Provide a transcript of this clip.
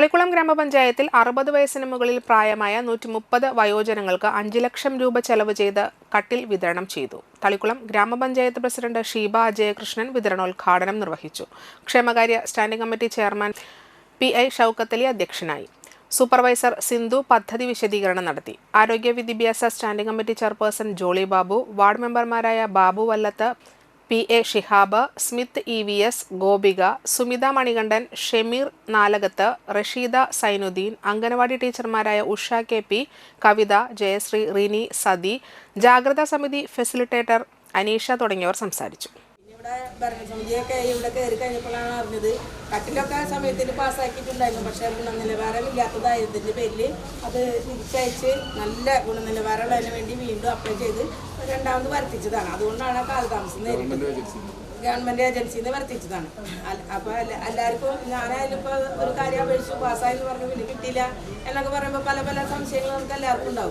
തളിക്കുളം ഗ്രാമപഞ്ചായത്തിൽ അറുപത് വയസ്സിന് മുകളിൽ പ്രായമായ നൂറ്റി മുപ്പത് വയോജനങ്ങൾക്ക് അഞ്ച് ലക്ഷം രൂപ ചെലവ് ചെയ്ത് കട്ടിൽ വിതരണം ചെയ്തു. തളിക്കുളം ഗ്രാമപഞ്ചായത്ത് പ്രസിഡന്റ് ഷീബ അജയകൃഷ്ണൻ വിതരണോദ്ഘാടനം നിർവഹിച്ചു. ക്ഷേമകാര്യ standing committee chairman P I Shoukathali അധ്യക്ഷനായി. സൂപ്പർവൈസർ സിന്ധു പദ്ധതി വിശദീകരണം നടത്തി. ആരോഗ്യ വിദ്യാഭ്യാസ standing committee chairperson Jolly Babu ward മെമ്പർമാരായ Babu Vallath P A Shihab Smith E V S Gopika Sumitha Manikandan Shemeer Nalakath Rasheeda Sainudheen anganwadi ടീച്ചർമാരായ Usha K P Kavitha Jayasree Rini Sathi ജാഗ്രതാ സമിതി facilitator Aneesha തുടങ്ങിയവർ സംസാരിച്ചു. ഇവിടെ ഭരണസമിതിയൊക്കെ ഇവിടെ കയറി കഴിഞ്ഞപ്പോഴാണ് അറിഞ്ഞത്. കട്ടിലൊക്കെ സമയത്തിന് പാസ്സാക്കിയിട്ടുണ്ടായിരുന്നു. പക്ഷേ ഗുണനിലവാരം ഇല്ലാത്തതായതിന്റെ പേരിൽ അത് തിരിച്ചയച്ച് നല്ല ഗുണനിലവാരമുള്ളതിന് വേണ്ടി വീണ്ടും അപ്ലൈ ചെയ്ത് രണ്ടാമത് വർത്തിച്ചതാണ്. അതുകൊണ്ടാണ് കാലതാമസം ഗവൺമെന്റ് ഏജൻസിന്ന് ഏജൻസിയിൽ നിന്ന് വർത്തിച്ചതാണ്. അപ്പൊ എല്ലാവർക്കും ഞാനായാലും ഇപ്പൊ ഒരു കാര്യം അപേക്ഷിച്ചു പാസ്സായെന്ന് പറഞ്ഞു പിന്നെ കിട്ടിയില്ല എന്നൊക്കെ പറയുമ്പോൾ പല പല സംശയങ്ങൾ നമുക്ക് എല്ലാവർക്കും ഉണ്ടാവും.